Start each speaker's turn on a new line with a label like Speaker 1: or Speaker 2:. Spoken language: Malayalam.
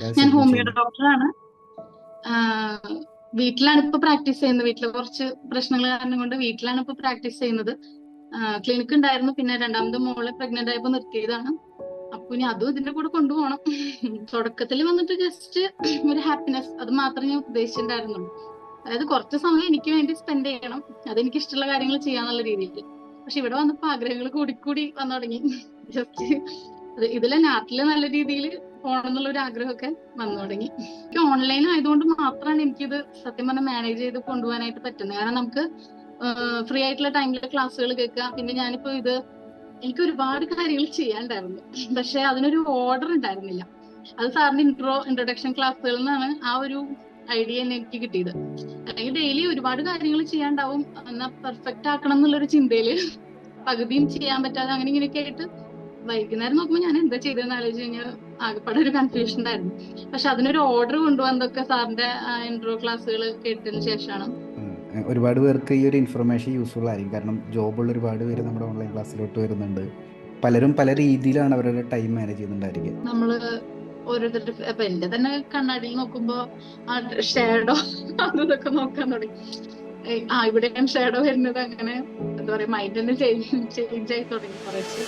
Speaker 1: ഞാൻ ഹോമിയോ ഡോക്ടറാണ്. വീട്ടിലാണ് ഇപ്പൊ പ്രാക്ടീസ് ചെയ്യുന്നത്. വീട്ടിലെ കുറച്ച് പ്രശ്നങ്ങൾ കാരണം കൊണ്ട് വീട്ടിലാണ് ഇപ്പൊ പ്രാക്ടീസ് ചെയ്യുന്നത്. ക്ലിനിക്ക് ഉണ്ടായിരുന്നു. പിന്നെ രണ്ടാമത് മോളെ പ്രഗ്നന്റ് ആയപ്പോ നിർത്തിയതാണ്. അപ്പൊ ഇനി അതും ഇതിന്റെ കൂടെ കൊണ്ടുപോകണം. തുടക്കത്തിൽ വന്നിട്ട് ജസ്റ്റ് ഒരു ഹാപ്പിനെസ് അത് മാത്രമേ ഞാൻ ഉദ്ദേശിച്ചിട്ടുണ്ടായിരുന്നുള്ളൂ. അതായത് കുറച്ച് സമയം എനിക്ക് വേണ്ടി സ്പെൻഡ് ചെയ്യണം. അതെനിക്ക് ഇഷ്ടമുള്ള കാര്യങ്ങൾ ചെയ്യാന്നുള്ള രീതിയിൽ. പക്ഷെ ഇവിടെ വന്നപ്പോ ആഗ്രഹങ്ങൾ കൂടിക്കൂടി വന്നു തുടങ്ങി. ജസ്റ്റ് ഇതിലെ നാട്ടിൽ നല്ല രീതിയിൽ പോകണം എന്നുള്ള ഒരു ആഗ്രഹമൊക്കെ വന്നു തുടങ്ങി. എനിക്ക് ഓൺലൈൻ ആയതുകൊണ്ട് മാത്രമാണ് എനിക്കിത് സത്യം പറഞ്ഞാൽ മാനേജ് ചെയ്ത് കൊണ്ടുപോകാനായിട്ട് പറ്റുന്നത്. കാരണം നമുക്ക് ഫ്രീ ആയിട്ടുള്ള ടൈമിൽ ക്ലാസ്സുകൾ കേൾക്കുക. പിന്നെ ഞാനിപ്പോ ഇത് എനിക്ക് ഒരുപാട് കാര്യങ്ങൾ ചെയ്യാണ്ടായിരുന്നു പക്ഷെ അതിനൊരു ഓർഡർ ഉണ്ടായിരുന്നില്ല. അത് സാറിന്റെ ഇൻട്രോ ഇൻട്രൊഡക്ഷൻ ക്ലാസ്സുകളിൽ നിന്നാണ് ആ ഒരു ഐഡിയ തന്നെ എനിക്ക് കിട്ടിയത്. അല്ലെങ്കിൽ ഡെയിലി ഒരുപാട് കാര്യങ്ങൾ ചെയ്യാണ്ടാവും എന്നാ പെർഫെക്റ്റ് ആക്കണം എന്നുള്ളൊരു ചിന്തയിൽ പകുതിയും ചെയ്യാൻ പറ്റാതെ അങ്ങനെ ഇങ്ങനെയൊക്കെ ആയിട്ട് വൈകുന്നേരം നോക്കുമ്പോൾ ഞാൻ എന്താ ചെയ്തതെന്ന് ആലോചിച്ച് കഴിഞ്ഞാൽ ആകെപ്പാടെ ഒരു കൺഫ്യൂഷൻ ഉണ്ടായിരുന്നു. പക്ഷെ അതിനൊരു ഓർഡർ കൊണ്ടുവന്നതൊക്കെ സാറിന്റെ ഇൻട്രോ ക്ലാസ്സുകൾ കേട്ടതിന് ശേഷമാണ്.
Speaker 2: ഒരുപാട് പേർക്ക് ഈ ഒരു ഇൻഫർമേഷൻ യൂസ്ഫുൾ ആയിരിക്കും. കാരണം ജോബുള്ള ഒരുപാട് പേര് നമ്മുടെ ഓൺലൈൻ ക്ലാസ്സിലോട്ട് വരുന്നുണ്ട്. പലരും പല രീതിയിലാണ് അവരുടെ ടൈം മാനേജ് ചെയ്യുന്നുണ്ടായിരിക്കും.
Speaker 1: നമ്മൾ ഓരോരുത്തരുടെ അപ്പൊ എന്റെ തന്നെ കണ്ണാടിയിൽ നോക്കുമ്പോ ആ ഷേഡോ അതൊക്കെ നോക്കാൻ തുടങ്ങി. ആ ഇവിടെയാണ് ഷാഡോ വരുന്നത് അങ്ങനെ എന്താ പറയാ മൈൻഡ് തന്നെ ചേഞ്ച് ചേഞ്ച് ആയി തുടങ്ങി കുറച്ച്.